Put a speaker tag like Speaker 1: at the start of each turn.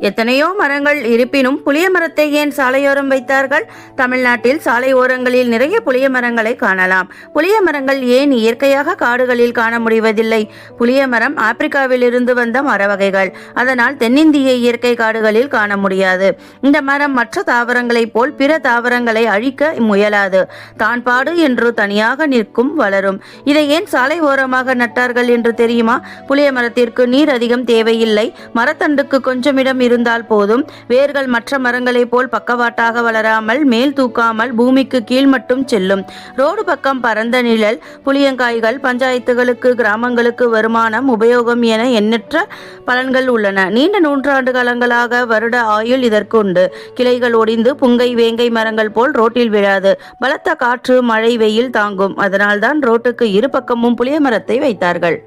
Speaker 1: எத்தனையோ மரங்கள் இருப்பினும் புளிய மரத்தை ஏன் சாலையோரம் வைத்தார்கள்? தமிழ்நாட்டில் சாலை ஓரங்களில் நிறைய புளிய மரங்களை காணலாம். புளிய மரங்கள் ஏன் இயற்கையாக காடுகளில் காண முடிவதில்லை? புளிய மரம் ஆப்பிரிக்காவில் இருந்து வந்த மர வகைகள். அதனால் தென்னிந்திய இயற்கை காடுகளில் காண முடியாது. இந்த மரம் மற்ற தாவரங்களைப் போல் பிற தாவரங்களை அழிக்க முயலாது. தான் பாடு என்று தனியாக நிற்கும் வளரும். இதை ஏன் சாலை ஓரமாக நட்டார்கள் என்று தெரியுமா? புளிய மரத்திற்கு நீர் அதிகம் தேவையில்லை. மரத்தண்டுக்கு கொஞ்சம் இடம் இருந்தால் போதும். வேர்கள் மற்ற மரங்களைப் போல் பக்கவாட்டாக வளராமல் மேல் தூக்காமல் பூமிக்கு கீழ் மட்டும் செல்லும். ரோடு பக்கம் பரந்த நிழல் புளியங்காய்கள் பஞ்சாயத்துகளுக்கு கிராமங்களுக்கு வருமானம் உபயோகம் என எண்ணற்ற பலன்கள் உள்ளன. நீண்ட நூற்றாண்டு காலங்களாக வருட ஆயுள் இதற்கு உண்டு கிளைகள் ஒடிந்து புங்கை வேங்கை மரங்கள் போல் ரோட்டில் விழாது. பலத்த காற்று மழை வெயில் தாங்கும். அதனால்தான் ரோட்டுக்கு இரு பக்கமும் புளிய மரத்தை வைத்தார்கள்.